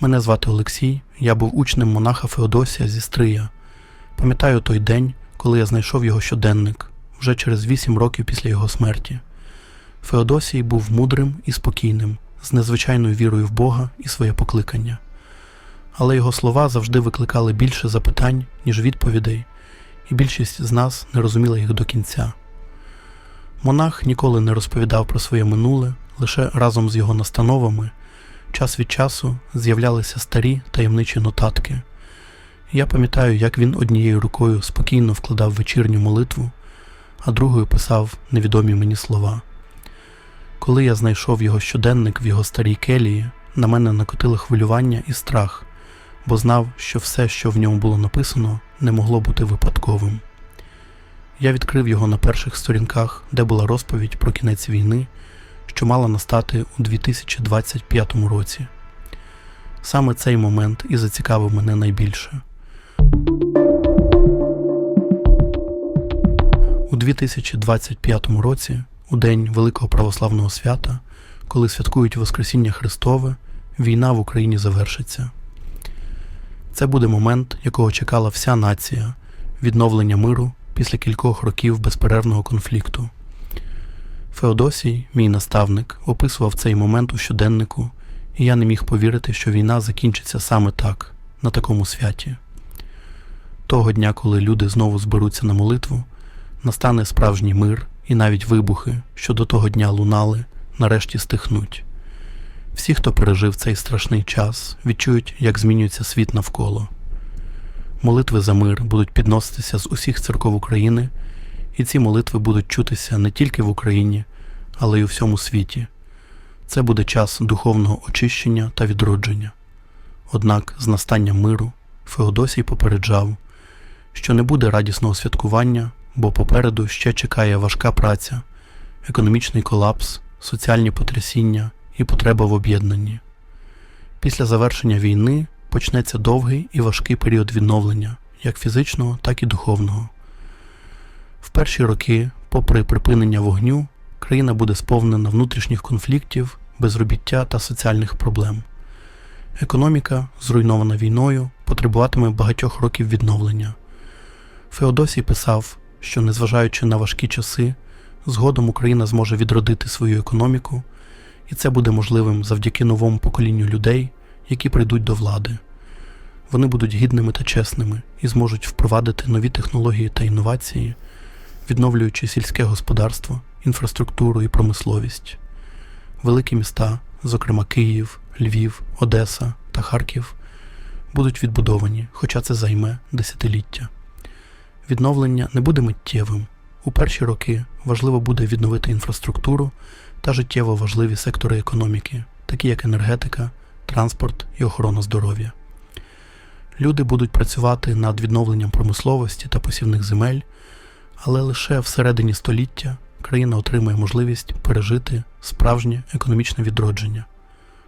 Мене звати Олексій, я був учнем монаха Феодосія зі Стрия. Пам'ятаю той день, коли я знайшов його щоденник, вже через вісім років після його смерті. Феодосій був мудрим і спокійним, з незвичайною вірою в Бога і своє покликання. Але його слова завжди викликали більше запитань, ніж відповідей, і більшість з нас не розуміла їх до кінця. Монах ніколи не розповідав про своє минуле, лише разом з його настановами час від часу з'являлися старі таємничі нотатки. Я пам'ятаю, як він однією рукою спокійно вкладав вечірню молитву, а другою писав невідомі мені слова. Коли я знайшов його щоденник в його старій келії, на мене накотили хвилювання і страх, бо знав, що все, що в ньому було написано, не могло бути випадковим. Я відкрив його на перших сторінках, де була розповідь про кінець війни, що мала настати у 2025 році. Саме цей момент і зацікавив мене найбільше. У 2025 році, у день Великого православного свята, коли святкують Воскресіння Христове, війна в Україні завершиться. Це буде момент, якого чекала вся нація відновлення миру після кількох років безперервного конфлікту. Феодосій, мій наставник, описував цей момент у щоденнику, і я не міг повірити, що війна закінчиться саме так, на такому святі. Того дня, коли люди знову зберуться на молитву, настане справжній мир, і навіть вибухи, що до того дня лунали, нарешті стихнуть. Всі, хто пережив цей страшний час, відчують, як змінюється світ навколо. Молитви за мир будуть підноситися з усіх церков України, і ці молитви будуть чутися не тільки в Україні, але й у всьому світі. Це буде час духовного очищення та відродження. Однак з настанням миру Феодосій попереджав, що не буде радісного святкування, бо попереду ще чекає важка праця, економічний колапс, соціальні потрясіння і потреба в об'єднанні. Після завершення війни почнеться довгий і важкий період відновлення, як фізичного, так і духовного. В перші роки, попри припинення вогню, країна буде сповнена внутрішніх конфліктів, безробіття та соціальних проблем. Економіка, зруйнована війною, потребуватиме багатьох років відновлення. Феодосій писав, що, незважаючи на важкі часи, згодом Україна зможе відродити свою економіку, і це буде можливим завдяки новому поколінню людей, які прийдуть до влади. Вони будуть гідними та чесними і зможуть впровадити нові технології та інновації, відновлюючи сільське господарство, інфраструктуру і промисловість. Великі міста, зокрема Київ, Львів, Одеса та Харків, будуть відбудовані, хоча це займе десятиліття. Відновлення не буде миттєвим. У перші роки важливо буде відновити інфраструктуру та життєво важливі сектори економіки, такі як енергетика, транспорт і охорона здоров'я. Люди будуть працювати над відновленням промисловості та посівних земель, але лише всередині століття країна отримає можливість пережити справжнє економічне відродження.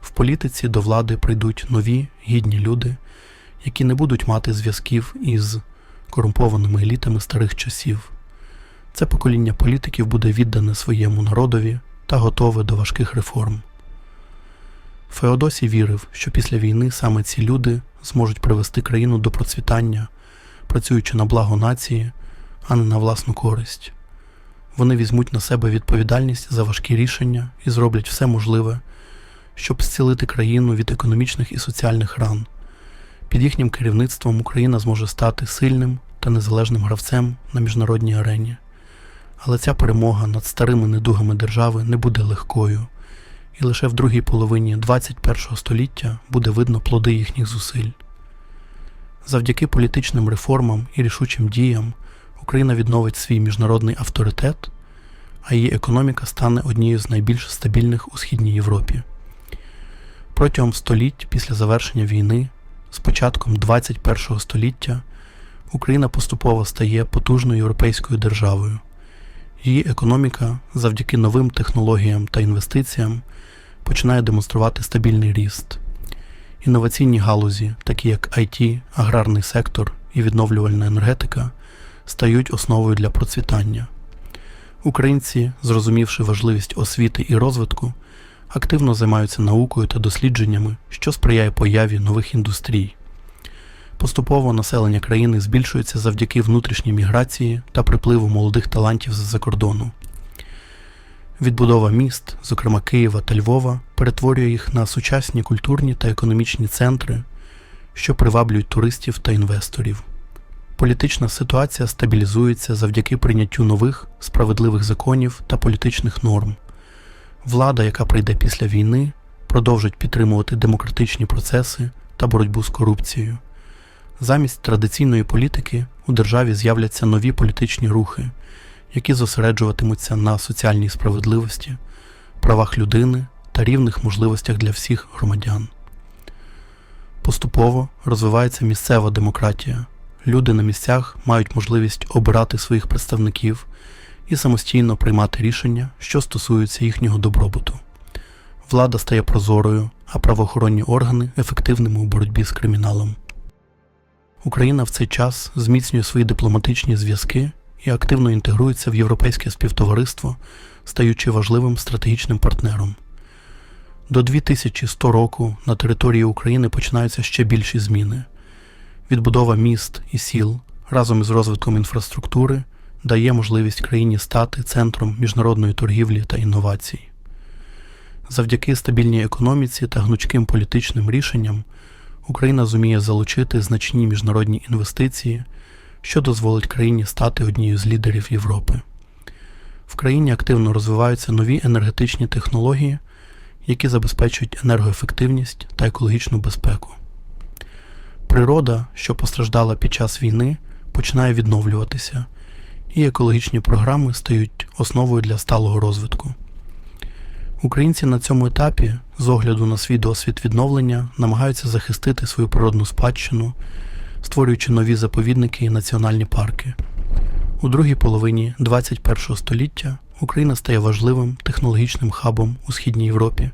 В політиці до влади прийдуть нові гідні люди, які не будуть мати зв'язків із корумпованими елітами старих часів. Це покоління політиків буде віддане своєму народові та готове до важких реформ. Феодосій вірив, що після війни саме ці люди зможуть привести країну до процвітання, працюючи на благо нації, а не на власну користь. Вони візьмуть на себе відповідальність за важкі рішення і зроблять все можливе, щоб зцілити країну від економічних і соціальних ран. Під їхнім керівництвом Україна зможе стати сильним та незалежним гравцем на міжнародній арені. Але ця перемога над старими недугами держави не буде легкою, і лише в другій половині 21 століття буде видно плоди їхніх зусиль. Завдяки політичним реформам і рішучим діям Україна відновить свій міжнародний авторитет, а її економіка стане однією з найбільш стабільних у Східній Європі. Протягом століть після завершення війни, з початком 21 століття, Україна поступово стає потужною європейською державою. Її економіка завдяки новим технологіям та інвестиціям починає демонструвати стабільний ріст. Інноваційні галузі, такі як IT, аграрний сектор і відновлювальна енергетика, стають основою для процвітання. Українці, зрозумівши важливість освіти і розвитку, активно займаються наукою та дослідженнями, що сприяє появі нових індустрій. Поступово населення країни збільшується завдяки внутрішній міграції та припливу молодих талантів з-за кордону. Відбудова міст, зокрема Києва та Львова, перетворює їх на сучасні культурні та економічні центри, що приваблюють туристів та інвесторів. Політична ситуація стабілізується завдяки прийняттю нових справедливих законів та політичних норм. Влада, яка прийде після війни, продовжить підтримувати демократичні процеси та боротьбу з корупцією. Замість традиційної політики у державі з'являться нові політичні рухи, які зосереджуватимуться на соціальній справедливості, правах людини та рівних можливостях для всіх громадян. Поступово розвивається місцева демократія. Люди на місцях мають можливість обирати своїх представників і самостійно приймати рішення, що стосуються їхнього добробуту. Влада стає прозорою, а правоохоронні органи ефективними у боротьбі з криміналом. Україна в цей час зміцнює свої дипломатичні зв'язки і активно інтегрується в європейське співтовариство, стаючи важливим стратегічним партнером. До 2100 року на території України починаються ще більші зміни. Відбудова міст і сіл разом із розвитком інфраструктури дає можливість країні стати центром міжнародної торгівлі та інновацій. Завдяки стабільній економіці та гнучким політичним рішенням Україна зуміє залучити значні міжнародні інвестиції, що дозволить країні стати однією з лідерів Європи. В країні активно розвиваються нові енергетичні технології, які забезпечують енергоефективність та екологічну безпеку. Природа, що постраждала під час війни, починає відновлюватися, і екологічні програми стають основою для сталого розвитку. Українці на цьому етапі, з огляду на свій досвід відновлення, намагаються захистити свою природну спадщину, створюючи нові заповідники і національні парки. У другій половині 21 століття Україна стає важливим технологічним хабом у Східній Європі,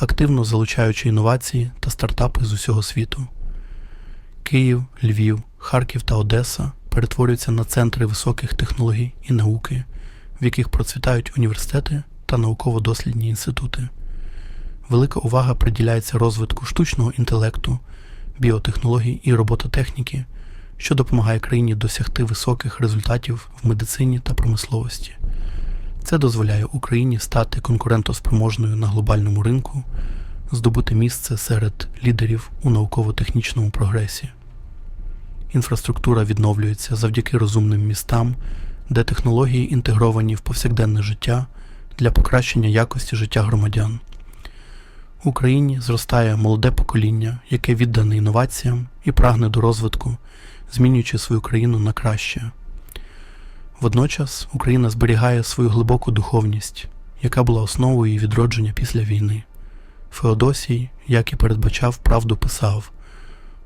активно залучаючи інновації та стартапи з усього світу. Київ, Львів, Харків та Одеса перетворюються на центри високих технологій і науки, в яких процвітають університети та науково-дослідні інститути. Велика увага приділяється розвитку штучного інтелекту, біотехнологій і робототехніки, що допомагає країні досягти високих результатів в медицині та промисловості. Це дозволяє Україні стати конкурентоспроможною на глобальному ринку, здобути місце серед лідерів у науково-технічному прогресі. Інфраструктура відновлюється завдяки розумним містам, де технології інтегровані в повсякденне життя для покращення якості життя громадян. В Україні зростає молоде покоління, яке віддане інноваціям і прагне до розвитку, змінюючи свою країну на краще. Водночас Україна зберігає свою глибоку духовність, яка була основою її відродження після війни. Феодосій, як і передбачав, правду писав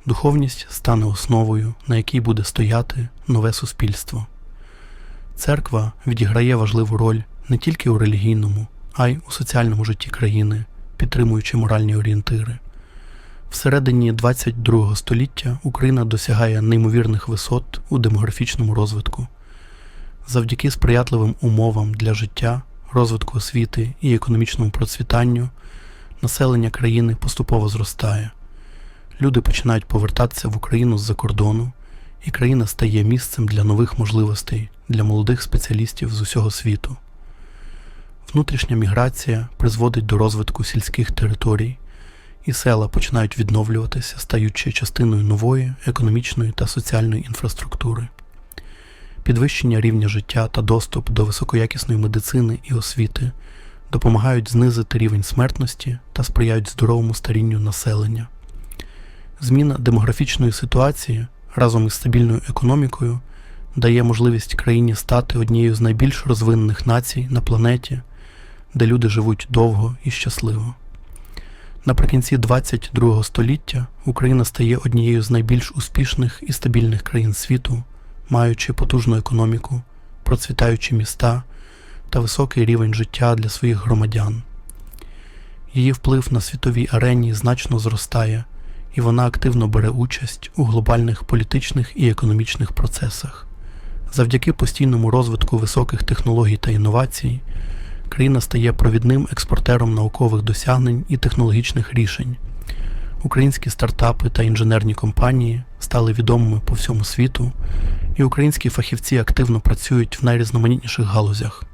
духовність стане основою, на якій буде стояти нове суспільство. Церква відіграє важливу роль не тільки у релігійному, а й у соціальному житті країни, підтримуючи моральні орієнтири. Всередині 22 століття Україна досягає неймовірних висот у демографічному розвитку. Завдяки сприятливим умовам для життя, розвитку освіти і економічному процвітанню населення країни поступово зростає. Люди починають повертатися в Україну з-за кордону, і країна стає місцем для нових можливостей для молодих спеціалістів з усього світу. Внутрішня міграція призводить до розвитку сільських територій, і села починають відновлюватися, стаючи частиною нової економічної та соціальної інфраструктури. Підвищення рівня життя та доступ до високоякісної медицини і освіти допомагають знизити рівень смертності та сприяють здоровому старінню населення. Зміна демографічної ситуації разом із стабільною економікою дає можливість країні стати однією з найбільш розвинених націй на планеті, де люди живуть довго і щасливо. Наприкінці 22 століття Україна стає однією з найбільш успішних і стабільних країн світу, маючи потужну економіку, процвітаючі міста та високий рівень життя для своїх громадян. Її вплив на світовій арені значно зростає, і вона активно бере участь у глобальних політичних і економічних процесах. Завдяки постійному розвитку високих технологій та інновацій, країна стає провідним експортером наукових досягнень і технологічних рішень. Українські стартапи та інженерні компанії стали відомими по всьому світу, і українські фахівці активно працюють в найрізноманітніших галузях.